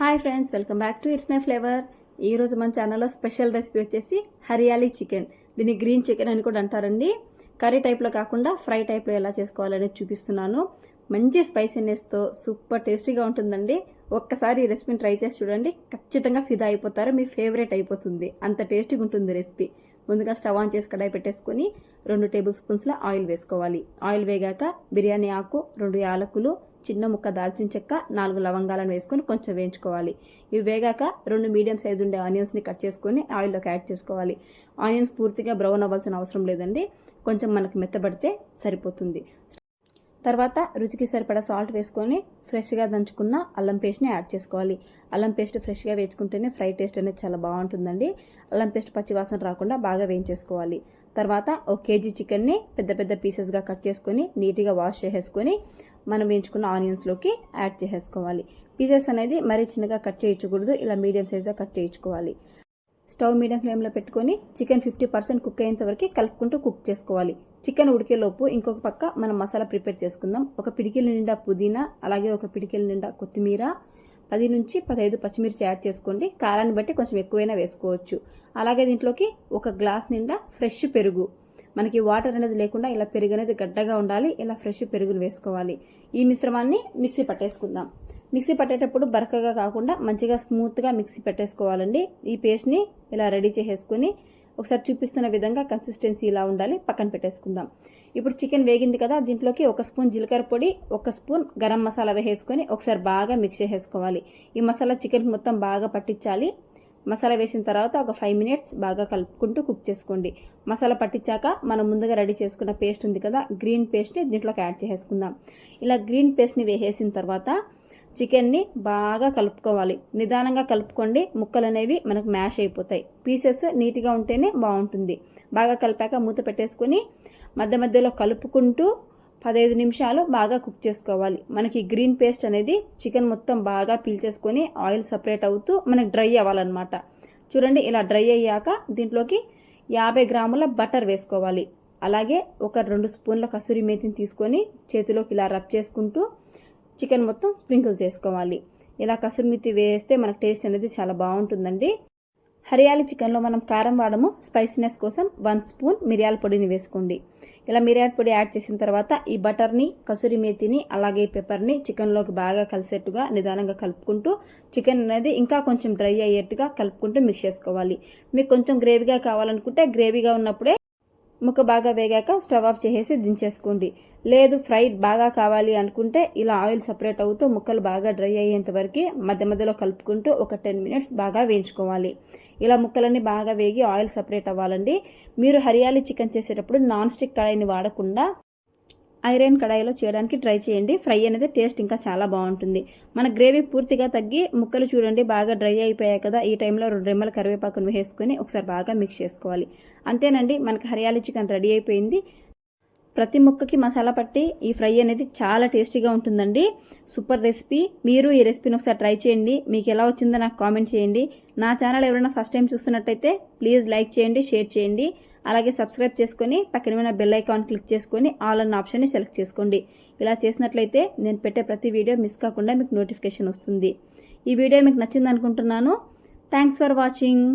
Hi friends welcome back to it's my flavour ఈ రోజు మన ఛానల్లో స్పెషల్ రెసిపీ వచ్చేసి హరియాలీ చికెన్ దీన్ని గ్రీన్ చికెన్ అని కూడా అంటారండి. కర్రీ టైప్లో కాకుండా ఫ్రై టైప్లో ఎలా చేసుకోవాలనేది చూపిస్తున్నాను. మంచి స్పైసీనెస్తో సూపర్ టేస్టీగా ఉంటుందండి. ఒక్కసారి ఈ రెసిపీని ట్రై చేసి చూడండి. ఖచ్చితంగా ఫిదా అయిపోతారు. మీ ఫేవరెట్ అయిపోతుంది. అంత టేస్టీగా ఉంటుంది రెసిపీ ముందుగా స్టవ్ ఆన్ చేసి కడాయి పెట్టేసుకొని రెండు టేబుల్ స్పూన్స్ల ఆయిల్ వేసుకోవాలి. ఆయిల్ వేగాక బిర్యానీ ఆకు రెండు యాలకులు చిన్న ముక్క దాల్చిన చెక్క నాలుగు లవంగాలను వేసుకొని కొంచెం వేయించుకోవాలి. ఇవి వేగాక రెండు మీడియం సైజు ఉండే ఆనియన్స్ని కట్ చేసుకొని ఆయిల్లోకి యాడ్ చేసుకోవాలి. ఆనియన్స్ పూర్తిగా బ్రౌన్ అవ్వాల్సిన అవసరం లేదండి. కొంచెం మనకు మెత్తబడితే సరిపోతుంది. తర్వాత రుచికి సరిపడా సాల్ట్ వేసుకొని ఫ్రెష్గా దంచుకున్న అల్లం పేస్ట్ని యాడ్ చేసుకోవాలి. అల్లం పేస్ట్ ఫ్రెష్గా వేసుకుంటేనే ఫ్రై టేస్ట్ అనేది చాలా బాగుంటుందండి. అల్లం పేస్ట్ పచ్చివాసన రాకుండా బాగా వేయించేసుకోవాలి. తర్వాత ఒక కేజీ చికెన్ని పెద్ద పెద్ద పీసెస్గా కట్ చేసుకొని నీట్గా వాష్ చేసేసుకొని మనం వేయించుకున్న ఆనియన్స్లోకి యాడ్ చేసేసుకోవాలి. పీసెస్ అనేది మరీ చిన్నగా కట్ చేయించకూడదు ఇలా మీడియం సైజ్గా కట్ చేయించుకోవాలి. స్టవ్ మీడియం ఫ్లేమ్లో పెట్టుకొని చికెన్ ఫిఫ్టీ పర్సెంట్ కుక్ అయ్యేంత వరకు కలుపుకుంటూ కుక్ చేసుకోవాలి. చికెన్ ఉడికేలోపు ఇంకొక పక్క మనం మసాలా ప్రిపేర్ చేసుకుందాం. ఒక పిడికిల నిండా పుదీనా అలాగే ఒక పిడికిల నిండా కొత్తిమీర పది నుంచి పదహైదు పచ్చిమిర్చి యాడ్ చేసుకోండి. కారాన్ని బట్టి కొంచెం ఎక్కువైనా వేసుకోవచ్చు. అలాగే దీంట్లోకి ఒక గ్లాస్ నిండా ఫ్రెష్ పెరుగు. మనకి వాటర్ అనేది లేకుండా ఇలా పెరుగు అనేది గడ్డగా ఉండాలి ఇలా ఫ్రెష్ పెరుగును వేసుకోవాలి. ఈ మిశ్రమాన్ని మిక్సీ పట్టేసుకుందాం. మిక్సీ పట్టేటప్పుడు బరకగా కాకుండా మంచిగా స్మూత్గా మిక్సీ పెట్టేసుకోవాలండి. ఈ పేస్ట్ని ఇలా రెడీ చేసేసుకొని ఒకసారి చూపిస్తున్న విధంగా కన్సిస్టెన్సీ ఇలా ఉండాలి పక్కన పెట్టేసుకుందాం. ఇప్పుడు చికెన్ వేగింది కదా దీంట్లోకి ఒక స్పూన్ జీలకర్ర పొడి ఒక స్పూన్ గరం మసాలా వేసేసుకొని ఒకసారి బాగా మిక్స్ చేసేసుకోవాలి. ఈ మసాలా చికెన్ మొత్తం బాగా పట్టించాలి. మసాలా వేసిన తర్వాత ఒక ఫైవ్ మినిట్స్ బాగా కలుపుకుంటూ కుక్ చేసుకోండి. మసాలా పట్టించాక మనం ముందుగా రెడీ చేసుకున్న పేస్ట్ ఉంది కదా గ్రీన్ పేస్ట్ని దీంట్లోకి యాడ్ చేసేసుకుందాం. ఇలా గ్రీన్ పేస్ట్ని వేసేసిన తర్వాత చికెన్ని బాగా కలుపుకోవాలి. నిదానంగా కలుపుకోండి ముక్కలు అనేవి మనకు మ్యాష్ అయిపోతాయి. పీసెస్ నీట్గా ఉంటేనే బాగుంటుంది. బాగా కలిపాక మూత పెట్టేసుకొని మధ్య మధ్యలో కలుపుకుంటూ పదహైదు నిమిషాలు బాగా కుక్ చేసుకోవాలి. మనకి గ్రీన్ పేస్ట్ అనేది చికెన్ మొత్తం బాగా పీల్చేసుకొని ఆయిల్ సపరేట్ అవుతూ మనకి డ్రై అవ్వాలన్నమాట. చూడండి ఇలా డ్రై అయ్యాక దీంట్లోకి యాభై గ్రాముల బటర్ వేసుకోవాలి. అలాగే ఒక రెండు స్పూన్ల కసూరి మేతిని తీసుకొని చేతిలోకి ఇలా రబ్ చేసుకుంటూ చికెన్ మొత్తం స్ప్రింకిల్ చేసుకోవాలి. ఇలా కసూరి మేతి వేస్తే మనకు టేస్ట్ అనేది చాలా బాగుంటుందండి. హరియాలి చికెన్లో మనం కారం వాడము. స్పైసీనెస్ కోసం వన్ స్పూన్ మిరియాల పొడిని వేసుకోండి. ఇలా మిరియాల పొడి యాడ్ చేసిన తర్వాత ఈ బటర్ని కసూరి మేతిని అలాగే పెప్పర్ని చికెన్లోకి బాగా కలిసేట్టుగా నిదానంగా కలుపుకుంటూ చికెన్ అనేది ఇంకా కొంచెం డ్రై అయ్యేట్టుగా కలుపుకుంటూ మిక్స్ చేసుకోవాలి. మీకు కొంచెం గ్రేవీగా కావాలనుకుంటే గ్రేవీగా ఉన్నప్పుడే ముక్క బాగా వేగాక స్టవ్ ఆఫ్ చేసేసి దించేసుకోండి. లేదు ఫ్రై బాగా కావాలి అనుకుంటే ఇలా ఆయిల్ సపరేట్ అవుతూ ముక్కలు బాగా డ్రై అయ్యేంత వరకు మధ్య మధ్యలో కలుపుకుంటూ ఒక టెన్ మినిట్స్ బాగా వేయించుకోవాలి. ఇలా ముక్కలన్నీ బాగా వేగి ఆయిల్ సపరేట్ అవ్వాలండి. మీరు హరియాలి చికెన్ చేసేటప్పుడు నాన్ స్టిక్ కడాయిని వాడకుండా ఐరన్ కడాయిలో చేయడానికి ట్రై చేయండి. ఫ్రై అనేది టేస్ట్ ఇంకా చాలా బాగుంటుంది. మన గ్రేవీ పూర్తిగా తగ్గి ముక్కలు చూడండి బాగా డ్రై అయిపోయాయి కదా. ఈ టైంలో రెండు రెమ్మల కరివేపాకును వేసుకొని ఒకసారి బాగా మిక్స్ చేసుకోవాలి. అంతేనండి మనకి హరియాలి చికెన్ రెడీ అయిపోయింది. ప్రతి ముక్కకి మసాలా పట్టి ఈ ఫ్రై అనేది చాలా టేస్టీగా ఉంటుందండి. Super recipe. మీరు ఈ రెసిపీని ఒకసారి ట్రై చేయండి. మీకు ఎలా వచ్చిందో నాకు కామెంట్ చేయండి. నా ఛానల్ ఎవరైనా ఫస్ట్ టైం చూస్తున్నట్టయితే ప్లీజ్ లైక్ చేయండి షేర్ చేయండి. అలాగే సబ్స్క్రైబ్ చేసుకొని పక్కన ఉన్న బెల్ ఐకాన్ క్లిక్ చేసుకొని ఆల్ అన్న ఆప్షన్ని సెలెక్ట్ చేసుకోండి. ఇలా చేసినట్లయితే నేను పెట్టే ప్రతి వీడియో మిస్ కాకుండా మీకు నోటిఫికేషన్ వస్తుంది. ఈ వీడియో మీకు నచ్చింది అనుకుంటున్నాను. Thanks for watching